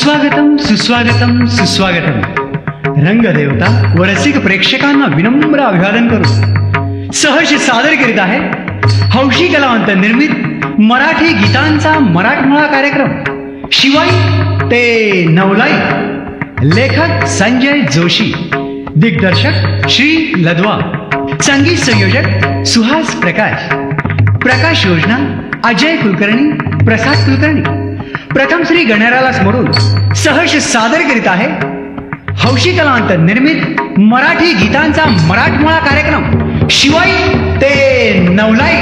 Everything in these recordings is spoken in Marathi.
सुस्वागतम सुस्वागतम सुस्वागतम. रंगदेवता व रसिक प्रेक्षकांना विनम्र अभिवादन करू. सहज सादर करीत आहे हौशी कलावंत निर्मित मराठी गीतांचा मराठमोळा कार्यक्रम. शिवाय ते नवलाई. लेखक संजय जोशी. दिग्दर्शक श्री लदवा. संगीत संयोजक सुहास प्रकाश. प्रकाश योजना अजय कुलकर्णी प्रसाद कुलकर्णी. प्रथम श्री गणराला स्मरून सहर्ष सादर करीत आहे हौशी कलांत निर्मित मराठी गीतांचा मराठमोळा कार्यक्रम शिवाई ते नवलाई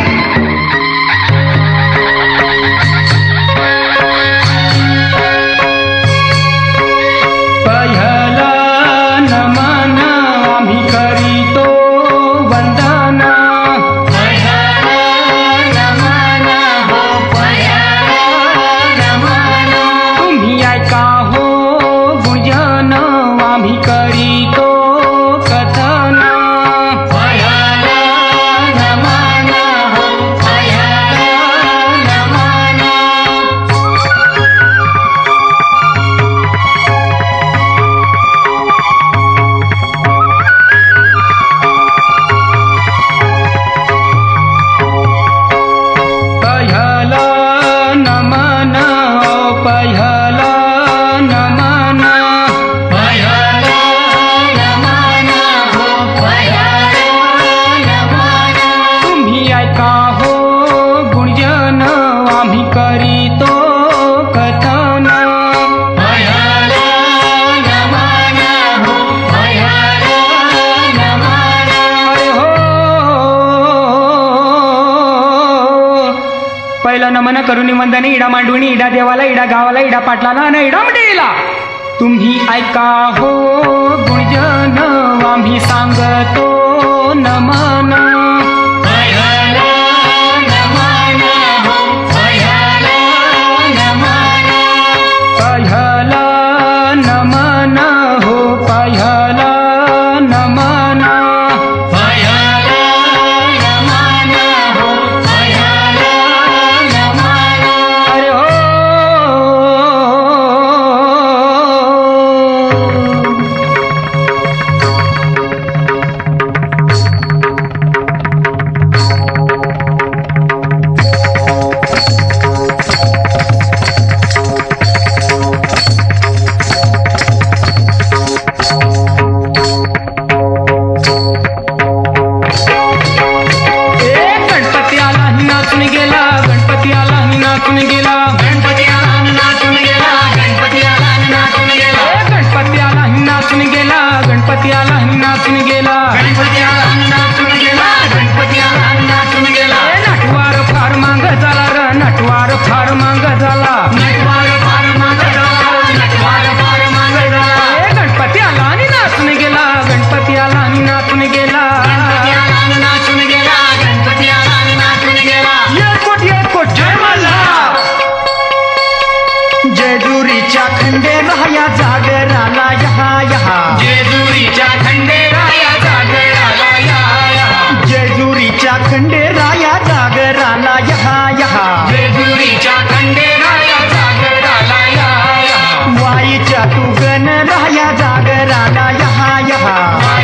करुणी वंदने इडा मांडवणी इडा देवाला इडा गावाला इडा पाटलाला आणि इडा मंडळीला. तुम्ही ऐका हो गुंजन जेजुरीच्या खंडेराया जागराला यहा यहा. जेजुरीच्या खंडेराया जागराला यहा जेजुरीच्या खंडेराया जागराला यहा यहा. जेजुरीच्या खंडेराया जागराला यहा वाईच्या तू गण राया जागराला यहा यहा.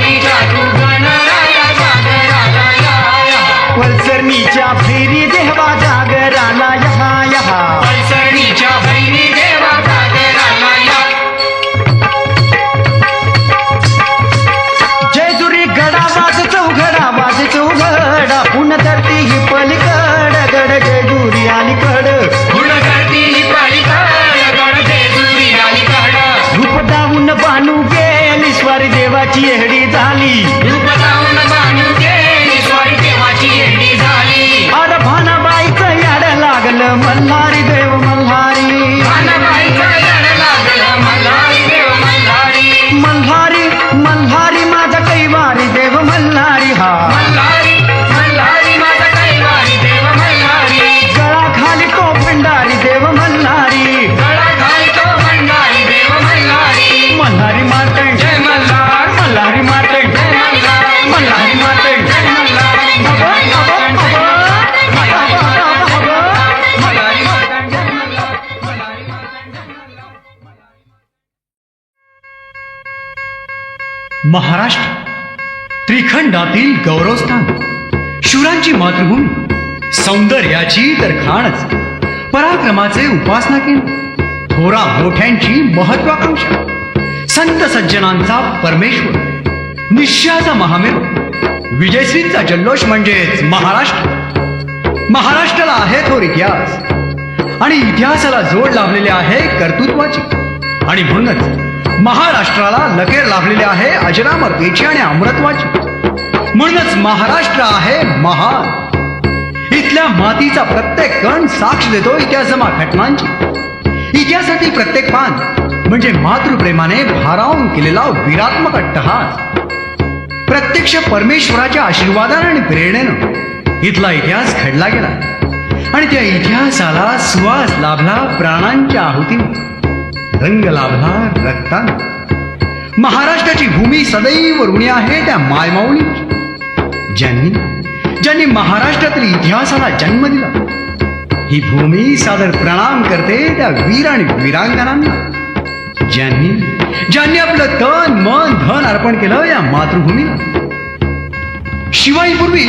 महाराष्ट्र. त्रिखंडातील गौरवस्थान. शूरांची मातृभूमी. सौंदर्याची तर खाणच. पराक्रमाचे उपासना केंद्र. थोरा मोठ्यांची महत्वाकांक्षा. संत सज्जनांचा परमेश्वर. निश्चयाचा महामेरू. विजयश्रीचा जल्लोष म्हणजेच महाराष्ट्र. महाराष्ट्राला आहे थोर इतिहास. आणि इतिहासाला जोड लावलेले आहे कर्तृत्वाची. आणि म्हणूनच महाराष्ट्राला लकेर लाभलेले आहे अजरामर वेची आणि अमृतवाची. म्हणूनच महाराष्ट्र आहे महान. इथल्या मातीचा प्रत्येक कण साक्ष देतो इतिहासमा घटनांची. इतिहासातील प्रत्येक पान म्हणजे मातृप्रेमाने भारावून केलेला विरात्मक अट्टहास. प्रत्यक्ष परमेश्वराच्या आशीर्वादाने आणि प्रेरणेनं इथला इतिहास घडला गेला. आणि त्या इतिहासाला सुवास लाभला प्राणांच्या आहुतीने. रंग लाभला रक्ताने. महाराष्ट्राची भूमी सदैव ऋणी आहे त्या मायमाऊलीची. ज्यांनी ज्यांनी महाराष्ट्रातील इतिहासाला जन्म दिला. ही भूमी सादर प्रणाम करते त्या वीर आणि वीरांगणांना. ज्यांनी ज्यांनी आपलं तन मन धन अर्पण केलं या मातृभूमीला. शिवाईपूर्वी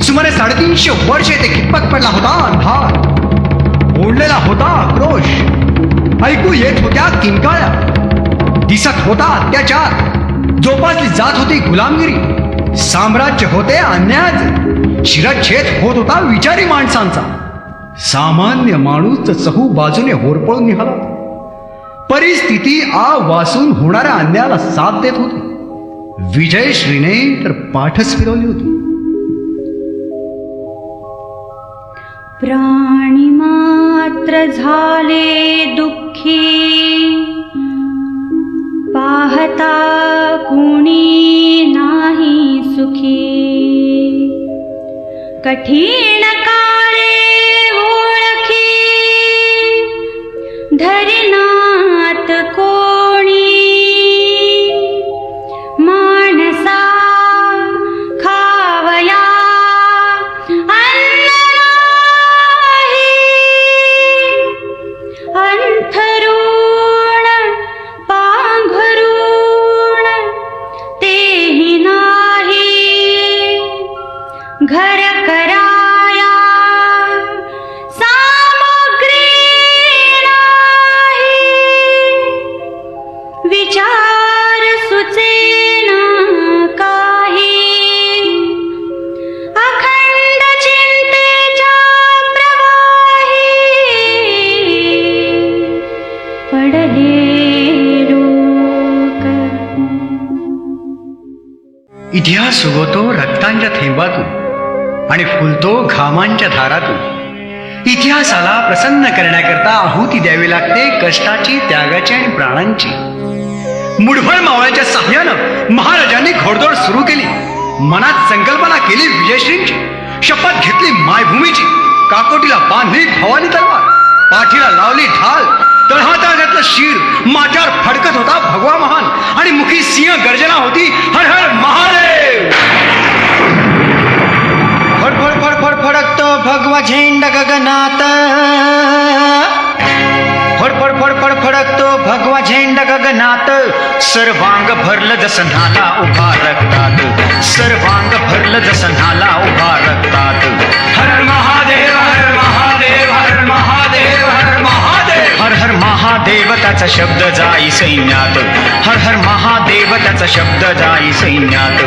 सुमारे साडेतीनशे वर्ष येथे कितपत पडला होता अंधार. ओढलेला होता आक्रोश ऐकू येत होत्या किंकाळ्या दिसत होता अत्याचार. जोपासली जात होती गुलामगिरी. साम्राज्य होते अन्यायाचे शिरच्छेद होत होता विचारी माणसांचा. सामान्य माणूस चहू बाजूने होरपळून निघाला. परिस्थिती आ वासून होणाऱ्या अन्यायाला साथ देत होती. विजयश्रीने तर पाठच फिरवली होती. प्राणी मात्र झाले दुःखी. पाहता कुणी नाही सुखी. कठीण का विचार सुचेना काही. अखंड चिंतेच्या प्रवाही पडले इतिहास उगवतो रक्तांच्या थेंबातून आणि फुलतो घामांच्या धारातून इतिहासाला प्रसन्न करण्याकरता आहुती द्यावी लागते कष्टाची त्यागाची आणि प्राणांची. मुठभर मावळ्याच्या साह्यानं महाराजांनी घोडदौड सुरू केली. मनात संकल्पना केली विजयश्रींची. शपथ घेतली मायभूमीची. काकोटीला बांधली भवानी तलवार. पाठीला लावली ढाल. तळहाता घातलं शिर. माथ्यावर फडकत होता भगवा महान. आणि मुखी सिंह गर्जना होती हर हर महादेव. फडफड फड फड फड फडकतो भगवा झेंड गगनात. फडकतो भगवा झेंडा गगनात. सर्वांग भरलं जसं नाला उभा रक्तात. सर्वांग भरलं जसं नाला उभा रक्तात. हर हर महादेव हर महादेव हर महादेव हर महादेव. हर हर महादेव त्याचा शब्द जाई सैन्यात. हर हर महादेव त्याचा शब्द जाई सैन्यात.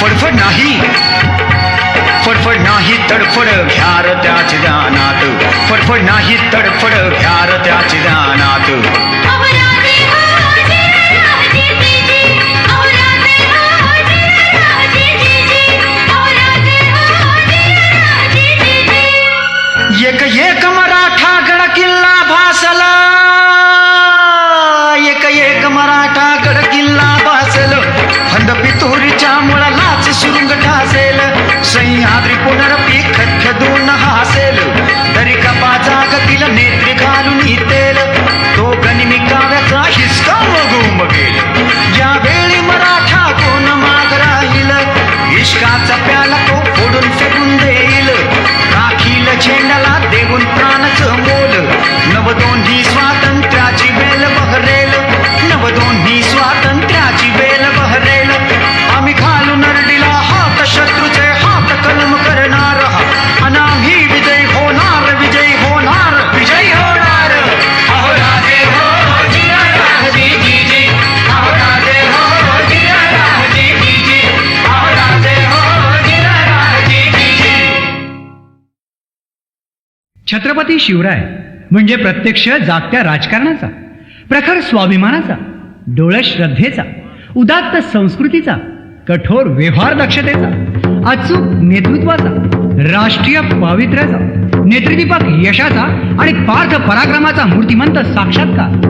फडफड नाही. फडफड नाही तडफड घ्यार त्याच दानात फडफड नाही तडफड घ्यार त्याच दानात छत्रपती शिवराय म्हणजे प्रत्यक्ष जागत्या राजकारणाचा प्रखर स्वाभिमानाचा डोळ्या श्रद्धेचा उदात्त संस्कृतीचा कठोर व्यवहार दक्षतेचा अचूक नेतृत्वाचा राष्ट्रीय पावित्र्याचा नेतृदीपक यशाचा आणि पार्थ पराक्रमाचा मूर्तिमंत साक्षात्कार.